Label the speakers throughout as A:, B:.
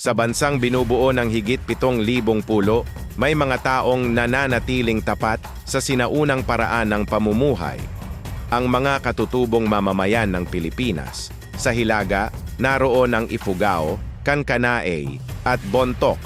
A: Sa bansang binubuo ng higit 7,000 pulo, may mga taong nananatiling tapat sa sinaunang paraan ng pamumuhay. Ang mga katutubong mamamayan ng Pilipinas. Sa Hilaga, naroon ang Ifugao, Kankanaey at Bontok,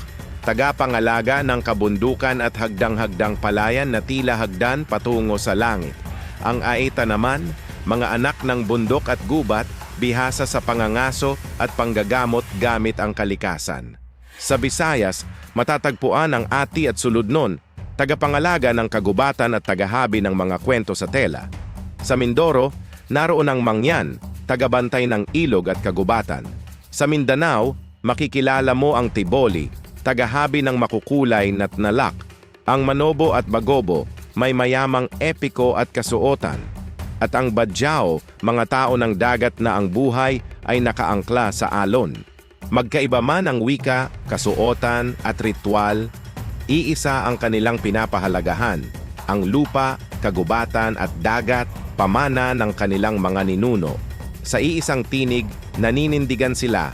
A: tagapangalaga ng kabundukan at hagdang-hagdang palayan na tila hagdan patungo sa langit. Ang Aeta naman, mga anak ng bundok at gubat, bihasa sa pangangaso at panggagamot gamit ang kalikasan. Sa Visayas, matatagpuan ang ati at suludnon, tagapangalaga ng kagubatan at tagahabi ng mga kwento sa tela. Sa Mindoro, naroon ang mangyan, tagabantay ng ilog at kagubatan. Sa Mindanao, makikilala mo ang Tiboli, tagahabi ng makukulay at nalak. Ang Manobo at Bagobo, may mayamang epiko at kasuotan. At ang Badyao, mga tao ng dagat na ang buhay ay nakaangkla sa alon. Magkaiba man ang wika, kasuotan at ritual, iisa ang kanilang pinapahalagahan, ang lupa, kagubatan at dagat, pamana ng kanilang mga ninuno. Sa iisang tinig, naninindigan sila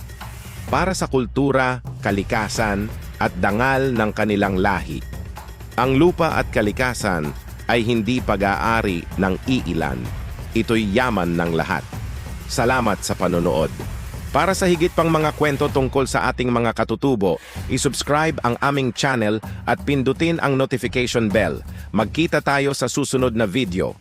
A: para sa kultura, kalikasan at dangal ng kanilang lahi. Ang lupa at kalikasan ay hindi pag-aari ng iilan. Ito'y yaman ng lahat. Salamat sa panonood. Para sa higit pang mga kwento tungkol sa ating mga katutubo, isubscribe ang aming channel at pindutin ang notification bell. Magkita tayo sa susunod na video.